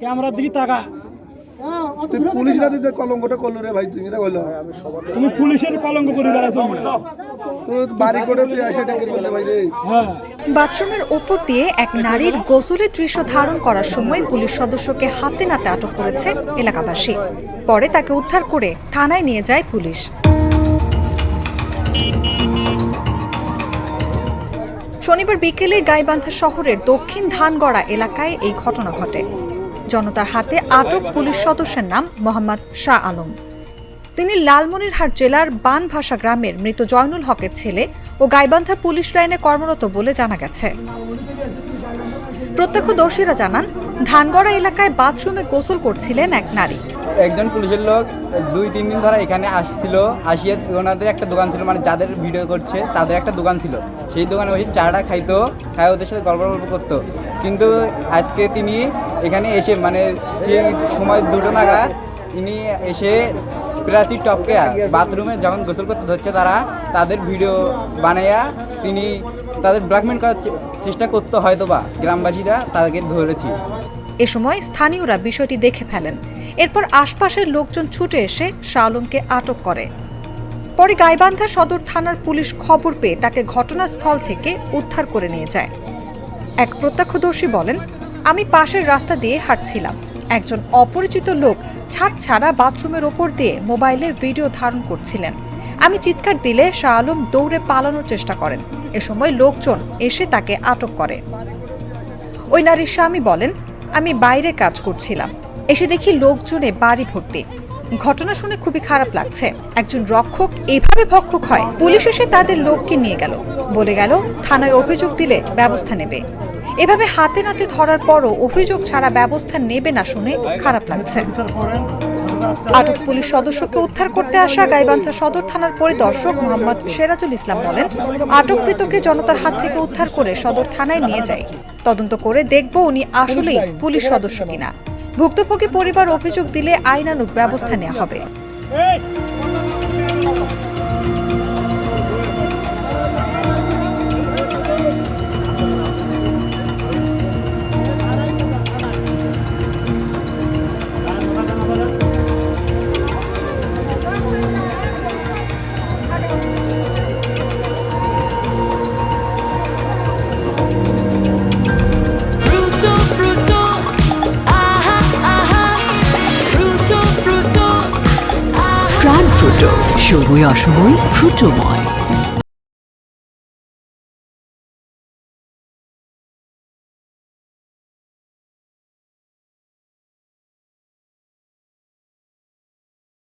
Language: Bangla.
ক্যামেরার দিকে তাকা। তুই পুলিশ রাতে কলঙ্কটা করল রে ভাই তুই এটা বলল। তুমি পুলিশের কলঙ্ক করে বেড়াচ্ছ বাড়ি করে তুই এসে ডেকে বললে ভাই রে। হ্যাঁ। বাথরুমের ওপর দিয়ে এক নারীর গোসলের দৃশ্য ধারণ করার সময় পুলিশ সদস্যকে হাতে নাতে আটক করেছে এলাকাবাসী। পরে তাকে উদ্ধার করে থানায় নিয়ে যায় পুলিশ। শনিবার বিকেলে গাইবান্ধা শহরের দক্ষিণ ধানগড়া এলাকায় এই ঘটনা ঘটে। জনতার হাতে আটক পুলিশ সদস্যের নাম মোহাম্মদ শাহ আলম। তিনি লালমনিরহাট জেলার বানভাষা গ্রামের মৃত জয়নুল হকের ছেলে ও গাইবান্ধা পুলিশ লাইনে কর্মরত বলে জানা গেছে। প্রত্যক্ষদর্শীরা জানান, ধানগড়া এলাকায় বাথরুমে গোসল করছিলেন এক নারী। একজন পুলিশের লোক দুই, তিন দিন ধরে এখানে আসছিল, আসিয়ে ওনাদের একটা দোকান ছিল মানে যাদের ভিডিও করছে, তাদের একটা দোকান ছিল। সেই দোকানে ওই চাটা খাইতো খাই ওদের সাথে গল্প গল্প করতো। কিন্তু আজকে তিনি এখানে এসে মানে সময় দুটো নাগাদ, তিনি এসে প্রাচীর টপকে বাথরুমে যখন গোসল করতে ধরছে তারা, তাদের ভিডিও বানাইয়া তিনি তাদের ব্ল্যাকমেল করার চেষ্টা করতে হয়তো বা গ্রামবাসীরা তাদেরকে ধরেছি। এ সময় স্থানীয়রা বিষয়টি দেখে ফেলেন। এরপর আশপাশের লোকজন ছুটে এসে শাহ আলমকে আটক করে। পরে গাইবান্ধা সদর থানার পুলিশ খবর পেয়ে তাকে ঘটনাস্থল থেকে উদ্ধার করে নিয়ে যায়। এক প্রত্যক্ষদর্শী বলেন, আমি পাশের রাস্তা দিয়ে হাঁটছিলাম। একজন অপরিচিত লোক ছাদ ছাড়া বাথরুমের ওপর দিয়ে মোবাইলে ভিডিও ধারণ করছিলেন। আমি চিৎকার দিলে শাহ আলম দৌড়ে পালানোর চেষ্টা করেন। এ সময় লোকজন এসে তাকে আটক করে। ওই নারীর স্বামী বলেন, আমি বাইরে কাজ করছিলাম। এসে দেখি লোকজনে বাড়ি ভর্তি। ঘটনা শুনে খুবই খারাপ লাগছে। একজন রক্ষক এভাবে ভক্ষক হয়। পুলিশ এসে তাদের লোককে নিয়ে গেল। বলে গেল, থানায় অভিযোগ দিলে ব্যবস্থা নেবে। এভাবে হাতে নাতে ধরার পরও অভিযোগ ছাড়া ব্যবস্থা নেবে না শুনে খারাপ লাগছে। আটক পুলিশ সদস্যকে উদ্ধার করতে আসা গাইবান্ধা সদর থানার পরিদর্শক মোহাম্মদ সেরাজুল ইসলাম বলেন, আটককৃতকে জনতার হাত থেকে উদ্ধার করে সদর থানায় নিয়ে যায়। তদন্ত করে দেখব উনি আসলেই পুলিশ সদস্য কিনা। ভুক্তভোগী পরিবার অভিযোগ দিলে আইনানুগ ব্যবস্থা নেওয়া হবে। ফুটো সময় অসময় ফুটোময়